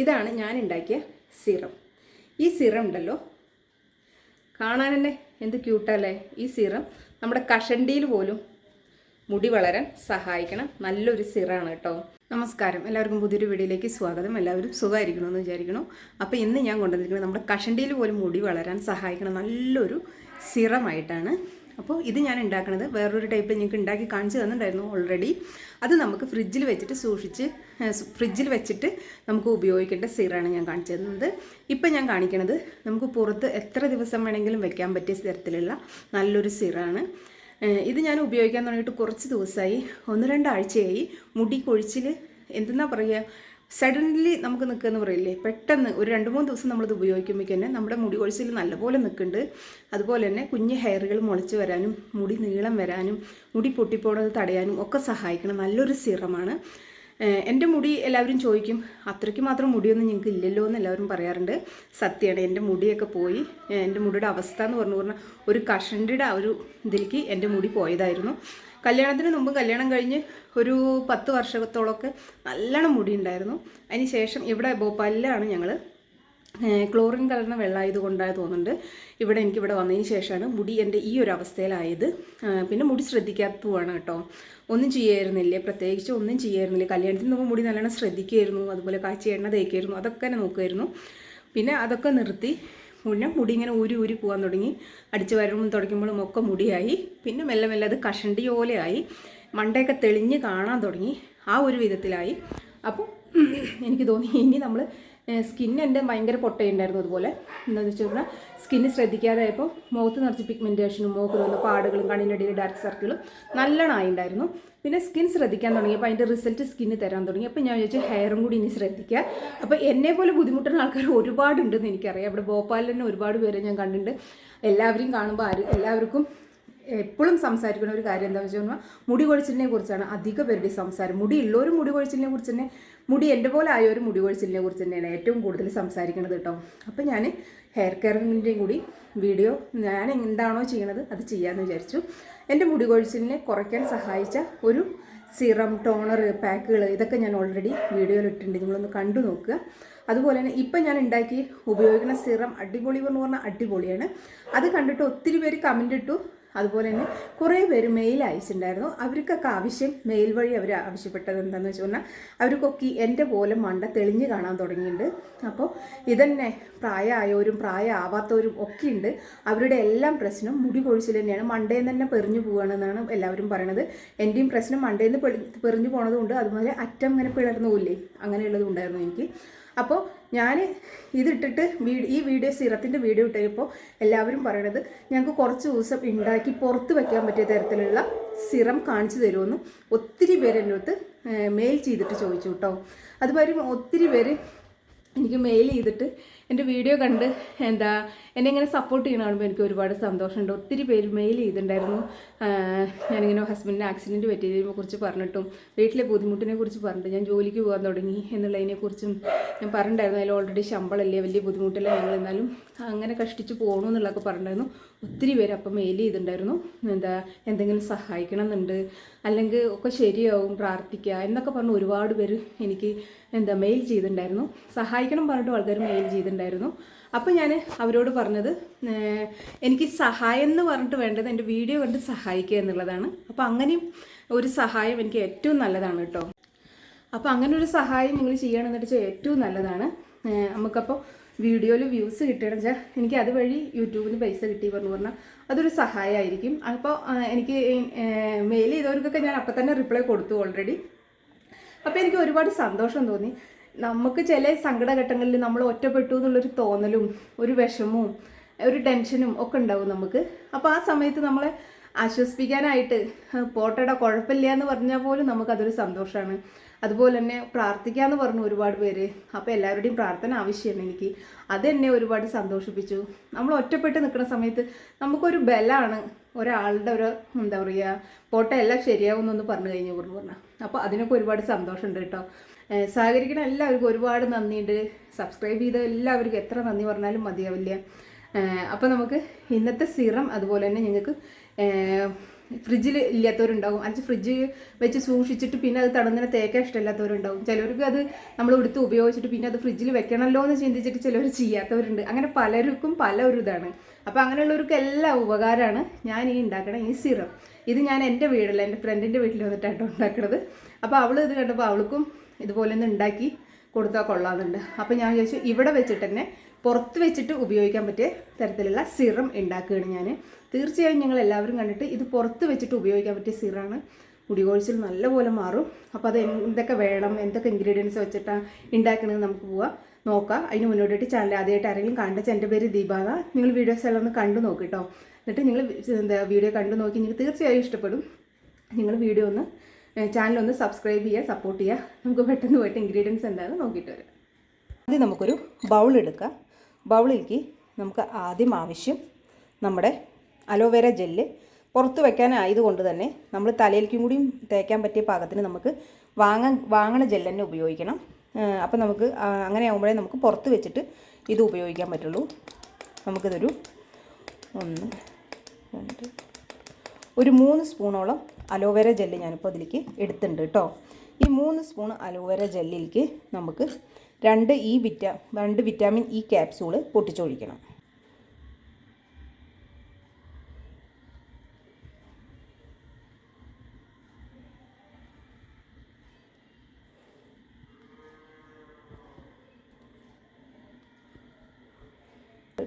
ഇതാണ് ഞാൻ ഉണ്ടാക്കിയ സിറം. ഈ സിറം ഉണ്ടല്ലോ. കാണാൻ തന്നെ എന്ത് ക്യൂട്ടല്ലേ ഈ സിറം നമ്മുടെ കഷണ്ടിയിൽ പോലും മുടി വളരാൻ സഹായിക്കണം. നല്ലൊരു സിറാണ് കേട്ടോ. നമസ്കാരം. എല്ലാവർക്കും പുതിയൊരു വീഡിയോയിലേക്ക് സ്വാഗതം. എല്ലാവരും സുഖമായിരിക്കണമെന്ന് വിചാരിക്കണം അപ്പോൾ ഇന്ന് ഞാൻ കൊണ്ടുവന്നിരിക്കുന്നത് നമ്മുടെ കഷണ്ടിയിൽ പോലും മുടി വളരാൻ സഹായിക്കണം. നല്ലൊരു സിറമായിട്ടാണ് അപ്പോൾ ഇത് ഞാൻ ഉണ്ടാക്കുന്നത് വേറൊരു ടൈപ്പിൽ നിങ്ങൾക്ക് ഉണ്ടാക്കി കാണിച്ചു തന്നിട്ടുണ്ടായിരുന്നു ഓൾറെഡി അത് നമുക്ക് ഫ്രിഡ്ജിൽ വെച്ചിട്ട് സൂക്ഷിച്ച് ഫ്രിഡ്ജിൽ വെച്ചിട്ട് നമുക്ക് ഉപയോഗിക്കേണ്ട സിറാണ് ഞാൻ കാണിച്ചു തന്നത്. ഇപ്പം ഞാൻ കാണിക്കണത് നമുക്ക് പുറത്ത് എത്ര ദിവസം വേണമെങ്കിലും വെക്കാൻ പറ്റിയ തരത്തിലുള്ള നല്ലൊരു സിറാണ്. ഇത് ഞാൻ ഉപയോഗിക്കാൻ തുടങ്ങിയിട്ട് കുറച്ച് ദിവസമായി. ഒന്ന് രണ്ടാഴ്ചയായി മുടി കൊഴിച്ചിൽ എന്തെന്നാ പറയുക? സഡൻലി നമുക്ക് നിൽക്കുമെന്ന് പറയില്ലേ? പെട്ടെന്ന് ഒരു രണ്ട് മൂന്ന് ദിവസം നമ്മളിത് ഉപയോഗിക്കുമ്പോൾ തന്നെ നമ്മുടെ മുടി കൊഴിച്ചിൽ നല്ലപോലെ നിൽക്കുന്നുണ്ട്. അതുപോലെ തന്നെ കുഞ്ഞ് ഹെയറുകൾ മുളച്ച് വരാനും മുടി നീളം വരാനും മുടി പൊട്ടിപ്പോണത് തടയാനും ഒക്കെ സഹായിക്കണം. നല്ലൊരു സിറമാണ്. എന്റെ മുടി എല്ലാവരും ചോദിക്കും അത്രയ്ക്ക് മാത്രം മുടിയൊന്നും ഞങ്ങൾക്ക് ഇല്ലല്ലോ എന്ന് എല്ലാവരും പറയാറുണ്ട്. സത്യമാണ് എന്റെ മുടിയൊക്കെ പോയി. എന്റെ മുടിയുടെ അവസ്ഥ എന്ന് പറഞ്ഞു പറഞ്ഞാൽ ഒരു കഷണ്ടിയുടെ ഒരു ഇതിലേക്ക് എന്റെ മുടി പോയതായിരുന്നു. കല്യാണത്തിന് മുമ്പ് കല്യാണം കഴിഞ്ഞ് ഒരു പത്ത് വർഷത്തോളമൊക്കെ നല്ലോണം മുടി ഉണ്ടായിരുന്നു അതിന് ശേഷം ഇവിടെ ഭോപ്പാലിലാണ് ഞങ്ങൾ ക്ലോറിൻ കലർന്ന വെള്ളമായത് കൊണ്ടായ തോന്നുന്നുണ്ട്. ഇവിടെ എനിക്ക് ഇവിടെ വന്നതിന് ശേഷമാണ് മുടി എന്റെ ഈ ഒരു അവസ്ഥയിലായത്. പിന്നെ മുടി ശ്രദ്ധിക്കാത്തതുമാണ് കേട്ടോ. ഒന്നും ചെയ്യായിരുന്നില്ലേ? പ്രത്യേകിച്ച് ഒന്നും ചെയ്യായിരുന്നില്ല? കല്യാണത്തിന് മുമ്പ് മുടി നല്ലോണം ശ്രദ്ധിക്കുമായിരുന്നു. അതുപോലെ കാച്ചി എണ്ണ തേക്കായിരുന്നു അതൊക്കെ തന്നെ നോക്കുമായിരുന്നു. പിന്നെ അതൊക്കെ നിർത്തി. പിന്നെ മുടി ഇങ്ങനെ ഊരി ഊരി പോകാൻ തുടങ്ങി. അടിച്ചു വരുമ്പോൾ തുടയ്ക്കുമ്പോഴും ഒക്കെ മുടിയായി. പിന്നെ മെല്ലെ മെല്ലെ അത് കഷണ്ടി പോലെയായി. മണ്ടയൊക്കെ തെളിഞ്ഞ് കാണാൻ തുടങ്ങി. ആ ഒരു വിധത്തിലായി. അപ്പോൾ എനിക്ക് തോന്നി ഇനി നമ്മൾ സ്കിൻ എന്റെ ഭയങ്കര പൊട്ടയുണ്ടായിരുന്നു അതുപോലെ. എന്താണെന്ന് വെച്ച് പറഞ്ഞാൽ സ്കിന്ന് ശ്രദ്ധിക്കാതായപ്പോൾ മുഖത്ത് നിറച്ച് പിഗ്മെന്റേഷനും മുഖത്ത് വന്ന പാടുകളും കണ്ണിനടിയിൽ ഡാർക്ക് സർക്കിളും നല്ലോണമായി ഉണ്ടായിരുന്നു പിന്നെ സ്കിൻ ശ്രദ്ധിക്കാൻ തുടങ്ങിയപ്പോൾ അതിന്റെ റിസൾട്ട് സ്കിന്ന് തരാൻ തുടങ്ങി. അപ്പോൾ ഞാൻ വിചാരിച്ചു ഹെയറും കൂടി ഇനി ശ്രദ്ധിക്കുക അപ്പോൾ എന്നെ പോലെ ബുദ്ധിമുട്ടുന്ന ആൾക്കാർ ഒരുപാടുണ്ടെന്ന് എനിക്കറിയാം. ഇവിടെ ഭോപ്പാലിൽ തന്നെ ഒരുപാട് പേരെ ഞാൻ കണ്ടിട്ടുണ്ട്. എല്ലാവരെയും കാണുമ്പോൾ ആര് എല്ലാവർക്കും എപ്പോഴും സംസാരിക്കുന്ന ഒരു കാര്യം എന്താണെന്ന് വെച്ച് കഴിഞ്ഞാൽ മുടി കൊഴിച്ചിലിനെ കുറിച്ചാണ് അധിക പേരുടെ സംസാരം. മുടി ഉള്ളവരും മുടി കൊഴിച്ചിലിനെ കുറിച്ച് തന്നെ മുടി എന്റെ പോലെ ആയ ഒരു മുടി കൊഴിച്ചിലിനെ കുറിച്ച് തന്നെയാണ് ഏറ്റവും കൂടുതൽ സംസാരിക്കുന്നത് കേട്ടോ. അപ്പോൾ ഞാൻ ഹെയർ കെയറിന്റെയും കൂടി വീഡിയോ ഞാൻ എന്താണോ ചെയ്യണത് അത് ചെയ്യാമെന്ന് വിചാരിച്ചു. എന്റെ മുടി കൊഴിച്ചിലിനെ കുറയ്ക്കാൻ സഹായിച്ച ഒരു സിറം ടോണർ പാക്കുകൾ ഇതൊക്കെ ഞാൻ ഓൾറെഡി വീഡിയോയിൽ ഇട്ടിട്ടുണ്ട്. നിങ്ങളൊന്ന് കണ്ടു നോക്കുക. അതുപോലെ തന്നെ ഇപ്പം ഞാൻ ഉണ്ടാക്കി ഉപയോഗിക്കുന്ന സിറം അടിപൊളി എന്ന് പറഞ്ഞാൽ അടിപൊളിയാണ്. അത് കണ്ടിട്ട് ഒത്തിരി പേര് കമന്റ് ഇട്ടു. അതുപോലെ തന്നെ കുറേ പേര് മെയിൽ അയച്ചിട്ടുണ്ടായിരുന്നു. അവർക്കൊക്കെ ആവശ്യം മെയിൽ വഴി അവർ ആവശ്യപ്പെട്ടത് എന്താണെന്ന് വെച്ച് പറഞ്ഞാൽ അവർക്കൊക്കെ എന്റെ പോലെ മണ്ട തെളിഞ്ഞ് കാണാൻ തുടങ്ങിയിട്ടുണ്ട്. അപ്പോൾ ഇതന്നെ പ്രായമായവരും പ്രായമാവാത്തവരും ഒക്കെ ഉണ്ട്. അവരുടെ എല്ലാം പ്രശ്നം മുടി കൊഴിച്ചിൽ തന്നെയാണ്. മണ്ടയിൽ തന്നെ പെറിഞ്ഞു പോവുകയാണെന്നാണ് എല്ലാവരും പറയണത്. എന്റെയും പ്രശ്നം മണ്ടയിൽ നിന്ന് പെറിഞ്ഞു പോണതുകൊണ്ട് അതുപോലെ അറ്റം ഇങ്ങനെ പിളർന്നു പോയില്ലേ അങ്ങനെയുള്ളതുണ്ടായിരുന്നു എനിക്ക്. അപ്പോൾ ഞാൻ ഇതിട്ടിട്ട് വീഡിയോ ഈ വീഡിയോ സിറത്തിന്റെ വീഡിയോ ഇട്ടപ്പോൾ എല്ലാവരും പറയണത് ഞങ്ങൾക്ക് കുറച്ച് ദിവസം ഉണ്ടാക്കി പുറത്ത് വയ്ക്കാൻ പറ്റിയ തരത്തിലുള്ള സിറം കാണിച്ചു തരുമെന്നും ഒത്തിരി പേര് അടുത്ത് മെയിൽ ചെയ്തിട്ട് ചോദിച്ചു കേട്ടോ അതുപോലെ ഒത്തിരി പേര് എനിക്ക് മെയിൽ ചെയ്തിട്ട് എന്റെ വീഡിയോ കണ്ട് എന്താ എന്നെ ഇങ്ങനെ സപ്പോർട്ട് ചെയ്യണ കാണുമ്പോൾ എനിക്ക് ഒരുപാട് സന്തോഷമുണ്ട്. ഒത്തിരി പേര് മെയിൽ ചെയ്തിട്ടുണ്ടായിരുന്നു. ഞാനിങ്ങനെ ഹസ്ബൻഡിന് ആക്സിഡന്റ് പറ്റിയതിനെ കുറിച്ച് പറഞ്ഞിട്ടും വീട്ടിലെ ബുദ്ധിമുട്ടിനെ കുറിച്ച് പറഞ്ഞിട്ട് ഞാൻ ജോലിക്ക് പോകാൻ തുടങ്ങി എന്നുള്ളതിനെ കുറിച്ചും ഞാൻ പറഞ്ഞിട്ടുണ്ടായിരുന്നു. അതിൽ ഓൾറെഡി ശമ്പളമല്ലേ വലിയ ബുദ്ധിമുട്ടില്ല ഞങ്ങൾ. എന്നാലും അങ്ങനെ കഷ്ടിച്ച് പോകണമെന്നുള്ളതൊക്കെ പറഞ്ഞിട്ടുണ്ടായിരുന്നു. ഒത്തിരി പേര് അപ്പം മെയിൽ ചെയ്തിട്ടുണ്ടായിരുന്നു. എന്താ എന്തെങ്കിലും സഹായിക്കണം എന്നുണ്ട് അല്ലെങ്കിൽ ഒക്കെ ശരിയാവും പ്രാർത്ഥിക്കുക എന്നൊക്കെ പറഞ്ഞ് ഒരുപാട് പേര് എനിക്ക് എന്താ മെയിൽ ചെയ്തിട്ടുണ്ടായിരുന്നു. സഹായിക്കണം പറഞ്ഞിട്ട് ആൾക്കാർ മെയിൽ ചെയ്തിട്ടുണ്ടായിരുന്നു. അപ്പോൾ ഞാൻ അവരോട് പറഞ്ഞത് എനിക്ക് സഹായം എന്ന് പറഞ്ഞിട്ട് വേണ്ടത് എന്റെ വീഡിയോ കണ്ട് സഹായിക്കുക എന്നുള്ളതാണ്. അപ്പോൾ അങ്ങനെയും ഒരു സഹായം എനിക്ക് ഏറ്റവും നല്ലതാണ് കേട്ടോ. അപ്പോൾ അങ്ങനെ ഒരു സഹായം നിങ്ങൾ ചെയ്യണമെന്ന് വെച്ചാൽ ഏറ്റവും നല്ലതാണ്. നമുക്കപ്പോൾ വീഡിയോയിൽ വ്യൂസ് കിട്ടണം വെച്ചാൽ എനിക്ക് അതുവഴി യൂട്യൂബിന് പൈസ കിട്ടി പറഞ്ഞു പറഞ്ഞാൽ അതൊരു സഹായമായിരിക്കും അപ്പോൾ എനിക്ക് മെയിൽ ചെയ്തവർക്കൊക്കെ ഞാൻ അപ്പം തന്നെ റിപ്ലൈ കൊടുത്തു ഓൾറെഡി അപ്പോൾ എനിക്ക് ഒരുപാട് സന്തോഷം തോന്നി. നമുക്ക് ചില സങ്കടഘട്ടങ്ങളിൽ നമ്മൾ ഒറ്റപ്പെട്ടു എന്നുള്ളൊരു തോന്നലും ഒരു വിഷമവും ഒരു ടെൻഷനും ഒക്കെ ഉണ്ടാവും നമുക്ക്. അപ്പോൾ ആ സമയത്ത് നമ്മളെ ആശ്വസിപ്പിക്കാനായിട്ട് പോട്ടയുടെ കുഴപ്പമില്ല എന്ന് പറഞ്ഞാൽ പോലും നമുക്കതൊരു സന്തോഷമാണ് അതുപോലെ തന്നെ പ്രാർത്ഥിക്കാമെന്ന് പറഞ്ഞു ഒരുപാട് പേര്. അപ്പോൾ എല്ലാവരുടെയും പ്രാർത്ഥന ആവശ്യമാണ് എനിക്ക്. അതെന്നെ ഒരുപാട് സന്തോഷിപ്പിച്ചു. നമ്മൾ ഒറ്റപ്പെട്ട് നിൽക്കുന്ന സമയത്ത് നമുക്കൊരു ബലമാണ് ഒരാളുടെ ഒരു എന്താ പറയുക പോട്ടെ എല്ലാം ശരിയാവുമെന്നൊന്ന് പറഞ്ഞു കഴിഞ്ഞു പറഞ്ഞു പറഞ്ഞാൽ അപ്പോൾ അതിനൊക്കെ ഒരുപാട് സന്തോഷമുണ്ട് കേട്ടോ. സഹകരിക്കുന്ന എല്ലാവർക്കും ഒരുപാട് നന്ദിയുണ്ട്. സബ്സ്ക്രൈബ് ചെയ്ത എല്ലാവർക്കും എത്ര നന്ദി പറഞ്ഞാലും മതിയാവില്ല. അപ്പോൾ നമുക്ക് ഇന്നത്തെ സിറം അതുപോലെ തന്നെ നിങ്ങൾക്ക് ഫ്രിഡ്ജിൽ ഇല്ലാത്തവരുണ്ടാവും. അല്ലെങ്കിൽ ഫ്രിഡ്ജ് വെച്ച് സൂക്ഷിച്ചിട്ട് പിന്നെ അത് തണുന്നതിനെ തേക്കാൻ ഇഷ്ടമില്ലാത്തവരുണ്ടാവും. ചിലർക്ക് അത് നമ്മൾ എടുത്ത് ഉപയോഗിച്ചിട്ട് പിന്നെ അത് ഫ്രിഡ്ജിൽ വെക്കണമല്ലോ എന്ന് ചിന്തിച്ചിട്ട് ചിലർ ചെയ്യാത്തവരുണ്ട്. അങ്ങനെ പലർക്കും പല ഒരു ഇതാണ്. അപ്പോൾ അങ്ങനെയുള്ളവർക്ക് എല്ലാം ഉപകാരമാണ് ഞാൻ ഈ ഉണ്ടാക്കണ ഈ സിറം. ഇത് ഞാൻ എന്റെ വീടല്ല എന്റെ ഫ്രണ്ടിന്റെ വീട്ടിൽ വന്നിട്ടാണ് ഉണ്ടാക്കണത്. അപ്പോൾ അവൾ ഇത് കണ്ടപ്പോൾ അവൾക്കും ഇതുപോലെ ഒന്ന് ഉണ്ടാക്കി കൊടുത്താൽ കൊള്ളാമെന്നുണ്ട്. അപ്പോൾ ഞാൻ ചോദിച്ചു ഇവിടെ വെച്ചിട്ട് തന്നെ പുറത്ത് വെച്ചിട്ട് ഉപയോഗിക്കാൻ പറ്റിയ തരത്തിലുള്ള സിറം ഉണ്ടാക്കുകയാണ് ഞാൻ തീർച്ചയായും ഞങ്ങൾ എല്ലാവരും കണ്ടിട്ട് ഇത് പുറത്ത് വെച്ചിട്ട് ഉപയോഗിക്കാൻ പറ്റിയ സിറാണ്. മുടികൊഴിച്ചിൽ നല്ലപോലെ മാറും. അപ്പോൾ അത് എന്തൊക്കെ വേണം എന്തൊക്കെ ഇൻഗ്രീഡിയൻസ് വെച്ചിട്ടാണ് ഉണ്ടാക്കണമെന്ന് നമുക്ക് പോവാം. നോക്കാം. അതിന് മുന്നോട്ടായിട്ട് ചാനൽ ആദ്യമായിട്ട് ആരെങ്കിലും കണ്ടെച്ച് എന്റെ പേര് ദീപാക. നിങ്ങൾ വീഡിയോസ് എല്ലാം ഒന്ന് കണ്ടു നോക്കിട്ടോ എന്നിട്ട് നിങ്ങൾ എന്താ വീഡിയോ കണ്ടു നോക്കി നിങ്ങൾക്ക് തീർച്ചയായും ഇഷ്ടപ്പെടും. നിങ്ങൾ വീഡിയോ ഒന്ന് ചാനൽ ഒന്ന് സബ്സ്ക്രൈബ് ചെയ്യുക സപ്പോർട്ട് ചെയ്യുക. നമുക്ക് പെട്ടെന്ന് പോയിട്ട് ഇൻഗ്രീഡിയൻസ് എന്താണെന്ന് നോക്കിയിട്ട് വരാം. ആദ്യം നമുക്കൊരു ബൗൾ എടുക്കാം. ബൗളിലേക്ക് നമുക്ക് ആദ്യം ആവശ്യം നമ്മുടെ അലോവേര ജെല്ല് പുറത്ത് വെക്കാനായതുകൊണ്ട് തന്നെ നമ്മൾ തലയിലേക്കും കൂടി തേക്കാൻ പറ്റിയ പാകത്തിന് നമുക്ക് വാങ്ങാൻ വാങ്ങണ ജെല്ല് തന്നെ ഉപയോഗിക്കണം. അപ്പം നമുക്ക് അങ്ങനെ ആകുമ്പോഴേ നമുക്ക് പുറത്ത് വെച്ചിട്ട് ഇത് ഉപയോഗിക്കാൻ പറ്റുള്ളൂ. നമുക്കിതൊരു ഒന്ന് രണ്ട് ഒരു മൂന്ന് സ്പൂണോളം അലോവേര ജെല്ല് ഞാനിപ്പോൾ അതിലേക്ക് എടുത്തിട്ടുണ്ട് കേട്ടോ. ഈ മൂന്ന് സ്പൂൺ അലോവേര ജെല്ലിലേക്ക് നമുക്ക് രണ്ട് ഈ വിറ്റാ രണ്ട് വിറ്റാമിൻ ഇ ക്യാപ്സൂൾ പൊട്ടിച്ചൊഴിക്കണം.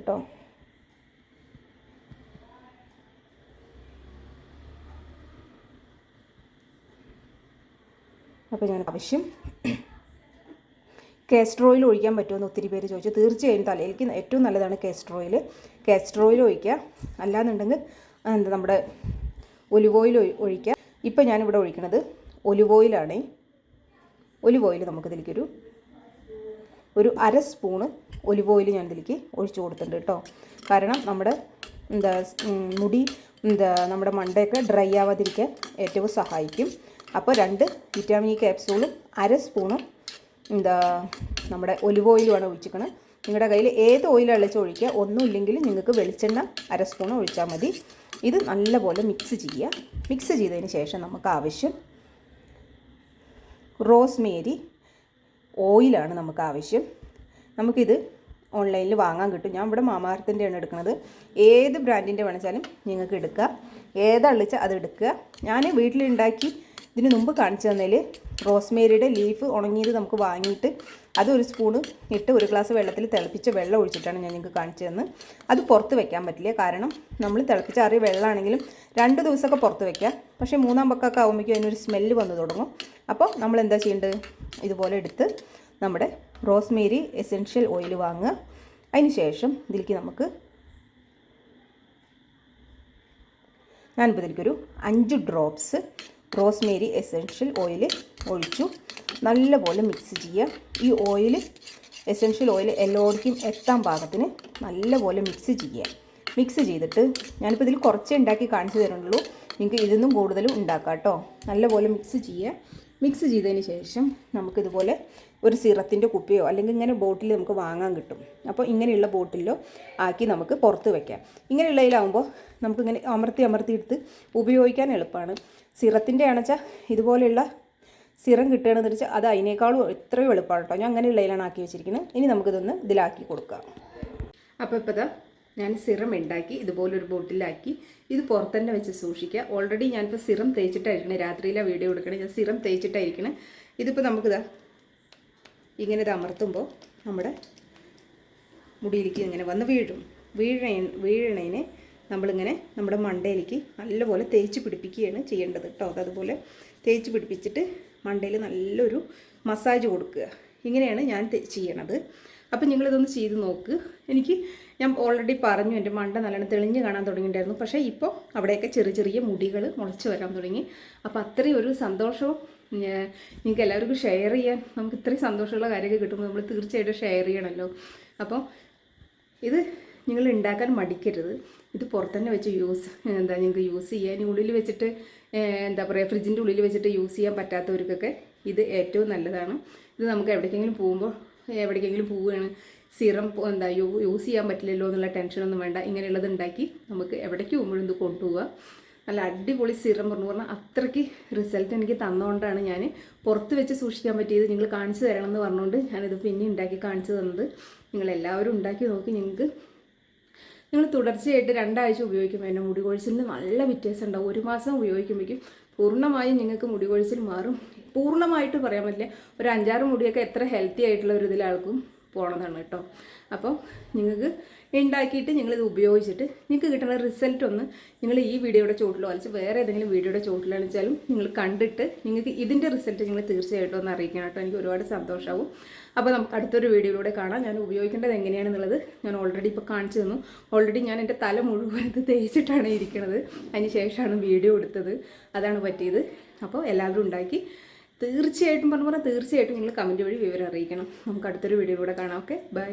കേട്ടോ. അപ്പോൾ ഞാൻ ആവശ്യം. കാസ്റ്റർ ഓയിൽ ഒഴിക്കാൻ പറ്റുമെന്ന് ഒത്തിരി പേര് ചോദിച്ചു. തീർച്ചയായും തലയിലേക്ക് ഏറ്റവും നല്ലതാണ് കാസ്റ്റർ ഓയിൽ കാസ്റ്റർ ഓയിൽ ഒഴിക്കുക. അല്ലാന്നുണ്ടെങ്കിൽ എന്താ നമ്മുടെ ഒലിവ് ഓയിൽ ഒഴിക്കുക. ഇപ്പം ഞാനിവിടെ ഒഴിക്കുന്നത് ഒലിവ് ഓയിലാണേ ഒലിവ് ഓയിൽ നമുക്കിതിലേക്കൊരു ഒരു അര സ്പൂണ് ഒലിവ് ഓയിൽ ഞാൻ ഇതിലേക്ക് ഒഴിച്ചു കൊടുത്തിട്ടുണ്ട് കേട്ടോ. കാരണം നമ്മുടെ എന്താ മുടി എന്താ നമ്മുടെ മണ്ടയൊക്കെ ഡ്രൈ ആവാതിരിക്കാൻ ഏറ്റവും സഹായിക്കും. അപ്പോൾ രണ്ട് വിറ്റാമിൻ ഇ ക്യാപ്സൂളും അര സ്പൂണും എന്താ നമ്മുടെ ഒലിവ് ഓയിലുമാണ് ഒഴിച്ചിരിക്കുന്നത്. നിങ്ങളുടെ കയ്യിൽ ഏത് ഓയിൽ അളിച്ച് ഒഴിക്കുക ഒന്നുമില്ലെങ്കിൽ നിങ്ങൾക്ക് വെളിച്ചെണ്ണ അര സ്പൂൺ ഒഴിച്ചാൽ മതി. ഇത് നല്ലപോലെ മിക്സ് ചെയ്യുക. മിക്സ് ചെയ്തതിന് ശേഷം നമുക്ക് ആവശ്യം റോസ്മേരി ഓയിലാണ് നമുക്ക് ആവശ്യം. നമുക്കിത് ഓൺലൈനിൽ വാങ്ങാൻ കിട്ടും. ഞാൻ ഇവിടെ മാമാർത്തിന്റെയാണ് എടുക്കുന്നത്. ഏത് ബ്രാൻഡിന്റെ വേണമെച്ചാലും നിങ്ങൾക്ക് എടുക്കുക ഏതള്ളിച്ച അത് എടുക്കുക. ഞാൻ വീട്ടിലുണ്ടാക്കി ഇതിന് മുമ്പ് കാണിച്ചു തന്നതിൽ റോസ്മേരിയുടെ ലീഫ് ഉണങ്ങിയത് നമുക്ക് വാങ്ങിയിട്ട് അത് ഒരു സ്പൂണ് ഇട്ട് ഒരു ഗ്ലാസ് വെള്ളത്തിൽ തിളപ്പിച്ച വെള്ളം ഒഴിച്ചിട്ടാണ് ഞാൻ നിങ്ങൾക്ക് കാണിച്ചു തന്നത്. അത് പുറത്ത് വെക്കാൻ പറ്റില്ല. കാരണം നമ്മൾ തിളപ്പിച്ച അറിയ വെള്ളമാണെങ്കിലും രണ്ട് ദിവസമൊക്കെ പുറത്ത് വെക്കുക. പക്ഷേ മൂന്നാം പക്കൊക്കെ ആകുമ്പോഴേക്കും അതിനൊരു സ്മെല്ല് വന്നു തുടങ്ങും. അപ്പോൾ നമ്മൾ എന്താ ചെയ്യേണ്ടത്? ഇതുപോലെ എടുത്ത് നമ്മുടെ റോസ്മേരി എസെൻഷ്യൽ ഓയിൽ വാങ്ങുക. അതിന് ശേഷം ഇതിലേക്ക് നമുക്ക് ഞാനിപ്പോൾ ഇതിലേക്കൊരു അഞ്ച് ഡ്രോപ്സ് റോസ്മേരി എസെൻഷ്യൽ ഓയിൽ ഒഴിച്ചു. നല്ലപോലെ മിക്സ് ചെയ്യുക. ഈ ഓയിൽ എസെൻഷ്യൽ ഓയിൽ എല്ലാവർക്കും എത്താൻ പാകത്തിന് നല്ലപോലെ മിക്സ് ചെയ്യുക. മിക്സ് ചെയ്തിട്ട് ഞാനിപ്പോൾ ഇതിൽ കുറച്ചേ ഉണ്ടാക്കി കാണിച്ചു തരുന്നുള്ളൂ. നിങ്ങൾക്ക് ഇതൊന്നും കൂടുതലും ഉണ്ടാക്കാം കേട്ടോ. നല്ലപോലെ മിക്സ് ചെയ്യുക. മിക്സ് ചെയ്തതിന് ശേഷം നമുക്കിതുപോലെ ഒരു സിറത്തിന്റെ കുപ്പിയോ അല്ലെങ്കിൽ ഇങ്ങനെ ബോട്ടിൽ നമുക്ക് വാങ്ങാൻ കിട്ടും. അപ്പോൾ ഇങ്ങനെയുള്ള ബോട്ടിലോ ആക്കി നമുക്ക് പുറത്ത് വയ്ക്കാം ഇങ്ങനെയുള്ളതിലാവുമ്പോൾ നമുക്കിങ്ങനെ അമർത്തി അമർത്തി എടുത്ത് ഉപയോഗിക്കാൻ എളുപ്പമാണ്. സിറത്തിന്റെ ആണെച്ചാൽ ഇതുപോലെയുള്ള സിറം കിട്ടുകയാണെന്ന് വെച്ചാൽ അത് അതിനേക്കാളും എത്രയോ എളുപ്പമാണ് കേട്ടോ. ഞാൻ അങ്ങനെ ഉള്ളതിലാണ് ആക്കി വെച്ചിരിക്കുന്നത് ഇനി നമുക്കിതൊന്ന് ഇതിലാക്കി കൊടുക്കാം. അപ്പോൾ ഇപ്പോൾ ഞാൻ സിറം ഉണ്ടാക്കി ഇതുപോലൊരു ബോട്ടിലാക്കി ഇത് പുറത്തന്നെ വെച്ച് സൂക്ഷിക്കുക. ഓൾറെഡി ഞാനിപ്പോൾ സിറം തേച്ചിട്ടായിരിക്കണേ രാത്രിയിലെ വീഡിയോ എടുക്കണേ. ഞാൻ സിറം തേച്ചിട്ടായിരിക്കണേ. ഇതിപ്പോൾ നമുക്കിതാ ഇങ്ങനെ ഇത് അമർത്തുമ്പോൾ നമ്മുടെ മുടിയിലേക്ക് ഇങ്ങനെ വന്ന് വീഴും. വീഴ വീഴണേനെ നമ്മളിങ്ങനെ നമ്മുടെ മണ്ടയിലേക്ക് നല്ലപോലെ തേച്ച് പിടിപ്പിക്കുകയാണ് ചെയ്യേണ്ടത് കേട്ടോ. അതുപോലെ തേച്ച് പിടിപ്പിച്ചിട്ട് മണ്ടയിൽ നല്ലൊരു മസാജ് കൊടുക്കുക. ഇങ്ങനെയാണ് ഞാൻ ചെയ്യണത്. അപ്പം നിങ്ങളിതൊന്ന് ചെയ്ത് നോക്ക്. എനിക്ക് ഞാൻ ഓൾറെഡി പറഞ്ഞു എന്റെ മണ്ട നല്ലോണം തെളിഞ്ഞ് കാണാൻ തുടങ്ങിയിട്ടുണ്ടായിരുന്നു. പക്ഷേ ഇപ്പോൾ അവിടെയൊക്കെ ചെറിയ ചെറിയ മുടികൾ മുളച്ച് വരാൻ തുടങ്ങി. അപ്പോൾ അത്രയും ഒരു സന്തോഷവും നിങ്ങൾക്ക് എല്ലാവർക്കും ഷെയർ ചെയ്യാൻ നമുക്ക് ഇത്രയും സന്തോഷമുള്ള കാര്യമൊക്കെ കിട്ടുമ്പോൾ നമ്മൾ തീർച്ചയായിട്ടും ഷെയർ ചെയ്യണമല്ലോ അപ്പോൾ ഇത് നിങ്ങൾ ഉണ്ടാക്കാൻ മടിക്കരുത്. ഇത് പുറത്തുതന്നെ വെച്ച് യൂസ് എന്താ നിങ്ങൾക്ക് യൂസ് ചെയ്യാൻ ഉള്ളിൽ വെച്ചിട്ട് എന്താ പറയുക ഫ്രിഡ്ജിന്റെ ഉള്ളിൽ വെച്ചിട്ട് യൂസ് ചെയ്യാൻ പറ്റാത്തവർക്കൊക്കെ ഇത് ഏറ്റവും നല്ലതാണ്. ഇത് നമുക്ക് എവിടേക്കെങ്കിലും പോകുമ്പോൾ എവിടേക്കെങ്കിലും പോവുകയാണ് സിറം എന്താ യൂ- യൂസ് ചെയ്യാൻ പറ്റില്ലല്ലോ എന്നുള്ള ടെൻഷനൊന്നും വേണ്ട ഇങ്ങനെയുള്ളത് ഉണ്ടാക്കി നമുക്ക് എവിടേക്ക് പോകുമ്പോഴും ഇത് കൊണ്ടുപോവുക. നല്ല അടിപൊളി സിറം പറഞ്ഞു പറഞ്ഞാൽ അത്രയ്ക്ക് റിസൾട്ട് എനിക്ക് തന്നുകൊണ്ടാണ് ഞാൻ പുറത്ത് വെച്ച് സൂക്ഷിക്കാൻ പറ്റിയത്. നിങ്ങൾ കാണിച്ചു തരണം എന്ന് പറഞ്ഞുകൊണ്ട് ഞാനിത് പിന്നെ ഉണ്ടാക്കി കാണിച്ചു തന്നത്. നിങ്ങളെല്ലാവരും ഉണ്ടാക്കി നോക്കി നിങ്ങൾക്ക് നിങ്ങൾ തുടർച്ചയായിട്ട് രണ്ടാഴ്ച ഉപയോഗിക്കുമ്പോൾ എന്റെ മുടി കൊഴിച്ചിലിന് നല്ല വ്യത്യാസം ഉണ്ടാവും. ഒരു മാസം ഉപയോഗിക്കുമ്പോഴേക്കും പൂർണമായും നിങ്ങൾക്ക് മുടി കൊഴിച്ചിൽ മാറും. പൂർണമായിട്ട് പറയാൻ പറ്റില്ല. ഒരു അഞ്ചാറ് മുടിയൊക്കെ എത്ര ഹെൽത്തി ആയിട്ടുള്ള ഒരു ഇതിലാൾക്കും പോണതാണ് കേട്ടോ. അപ്പോൾ നിങ്ങൾക്ക് ഉണ്ടാക്കിയിട്ട് നിങ്ങളിത് ഉപയോഗിച്ചിട്ട് നിങ്ങൾക്ക് കിട്ടുന്ന റിസൾട്ട് ഒന്ന് നിങ്ങൾ ഈ വീഡിയോയുടെ ചോട്ടിലോ അല്ലെങ്കിൽ വേറെ ഏതെങ്കിലും വീഡിയോയുടെ ചോട്ടിലോ വെച്ചാലും നിങ്ങൾ കണ്ടിട്ട് നിങ്ങൾക്ക് ഇതിന്റെ റിസൾട്ട് നിങ്ങൾ തീർച്ചയായിട്ടും ഒന്ന് അറിയിക്കണം കേട്ടോ. എനിക്ക് ഒരുപാട് സന്തോഷമാവും അപ്പോൾ നമുക്ക് അടുത്തൊരു വീഡിയോയിലൂടെ കാണാം. ഞാൻ ഉപയോഗിക്കേണ്ടത് എങ്ങനെയാണെന്നുള്ളത് ഞാൻ ഓൾറെഡി ഇപ്പോൾ കാണിച്ചു തന്നു. ഓൾറെഡി ഞാൻ എന്റെ തല മുഴുവൻ ഇത് തേച്ചിട്ടാണ് ഇരിക്കുന്നത് അതിന് ശേഷമാണ് വീഡിയോ എടുത്തത്. അതാണ് പറ്റിയത്. അപ്പോൾ എല്ലാവരും ഉണ്ടാക്കി. തീർച്ചയായിട്ടും പറഞ്ഞു പറഞ്ഞാൽ തീർച്ചയായിട്ടും നിങ്ങൾ കമന്റ് വഴി വിവരം അറിയിക്കണം. നമുക്ക് അടുത്തൊരു വീഡിയോയിലൂടെ കാണാം. Okay bye